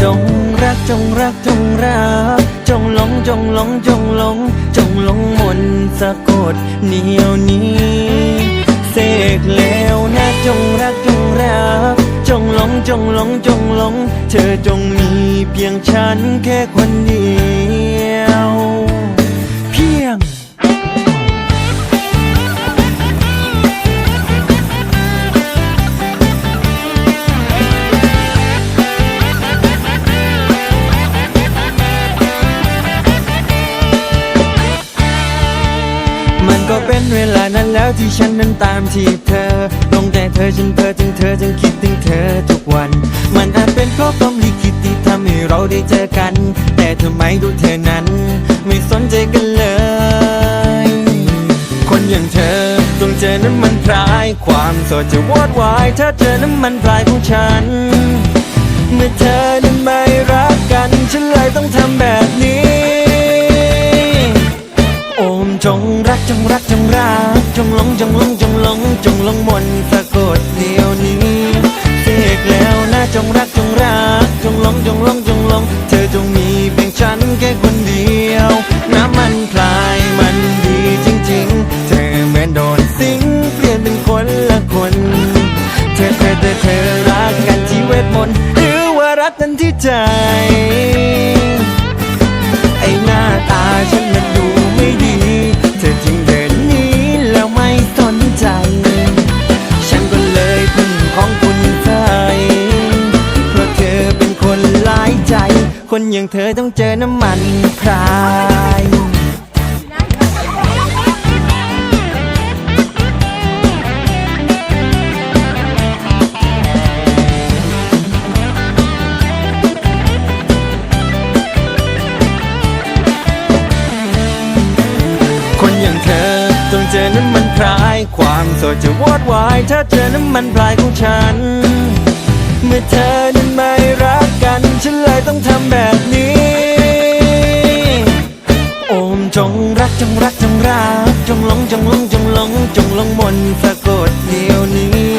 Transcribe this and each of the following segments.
จงรักจงรักจงรัก จงหลงจงหลงจงหลง จงหลงมนสะกดเหนียวนี้เสกแล้วนะจงรักจงรัก จงหลงจงหลงจงหลง เธอจงมีเพียงฉันแค่คนเดียว ก็เป็นเวลานั้นแล้วที่ฉันนั้นตามจีบเธอ ลงแต่เธอฉันเพ้อถึงเธอจึงคิดถึงเธอทุกวัน มันอาจเป็นเพราะความลิขิตที่ทำให้เราได้เจอกัน แต่ทำไมดูเธอนั้น ไม่สนใจกันเลย คนอย่างเธอต้องเจอนั้นมันพราย ความโสดจะวอดวายถ้าเจอนั้นมันพรายของฉัน เมื่อเธอนั้นไม่รักกัน ฉันเลยต้องทำแบบนี้ จงหลงจงหลงจงหลงมนสะกดเดียวนี้เสกแล้วนะจงรักจงรัก จงหลงจงหลงจงหลง เธอจงมีเพียงฉันแค่คนเดียว น้ำมันพลายมันดีจริงๆ เธอเหมือนโดนสิงเปลี่ยนเป็นคนละคน เธอเธอเธอเธอรักกันที่เวทมนต์หรือว่ารักกันที่ใจ คนอย่างเธอต้องเจอน้ำมันพรายคนอย่างเธอต้องเจอน้ำมันพราย ความโสดจะวอดวายถ้าเจอน้ำมันพรายของฉัน เมื่อเธอนั้นไม่รัก กัน ฉันเลยต้องทำแบบนี้ โอมจงรักจงรักจงรัก จงหลงจงหลงจงหลงจงหลงมนสะกดเดียวนี้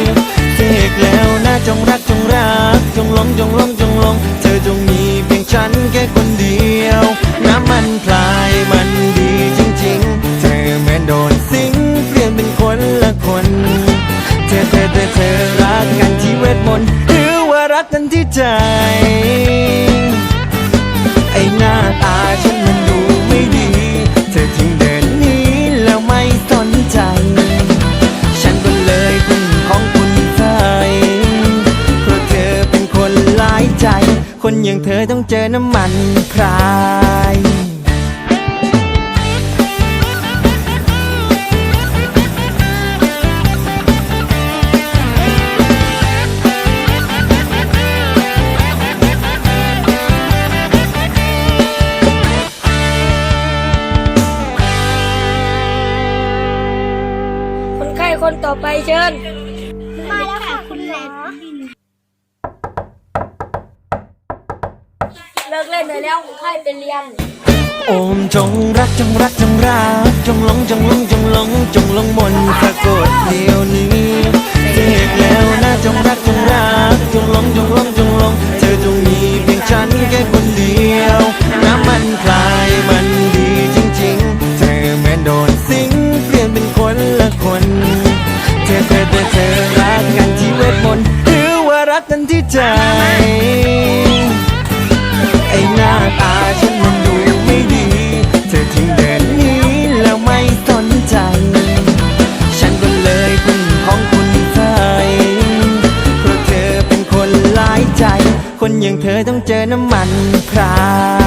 เสกแล้วนะจงรักจงรัก จงหลงจงหลงจงหลง เธอจงมีเพียงฉันแค่คนเดียว น้ำมันพลายมันดีจริงๆ เธอเหมือนโดนสิงเปลี่ยนเป็นคนละคนเธอเธอเธอเธอรักกันที่เวทมนต์หรือว่ารักกันที่ใจ คนอย่างเธอต้องเจอน้ำมันพรายคนไข้คนต่อไปเชิญ เลิกเล่นได้แล้วคนไปเรียนโอมจงรักจงรักจงรักจงหลงจงหลงจงหลงจงหลงมนต์สะกดเดียวนี้เสกแล้วนะจงรักจงรักจงหลงจงหลงจงหลงเธอจงมีเพียงฉันแค่คนเดียวน้ำมันพลายมันดีจริงๆ เธอเหมือนโดนสิงเปลี่ยนเป็นคนละคน เธอเธอเธอเธอรักกันที่เวทมนต์หรือว่ารักกันที่ใจ ตาฉันมันดูไม่ดี เธอทิ้งเดินหนี้แล้วไม่สนใจ ฉันก็เลยพึ่งของคุณใจเพราะเธอเป็นคนหลายใจ คนอย่างเธอต้องเจอน้ำมันพราย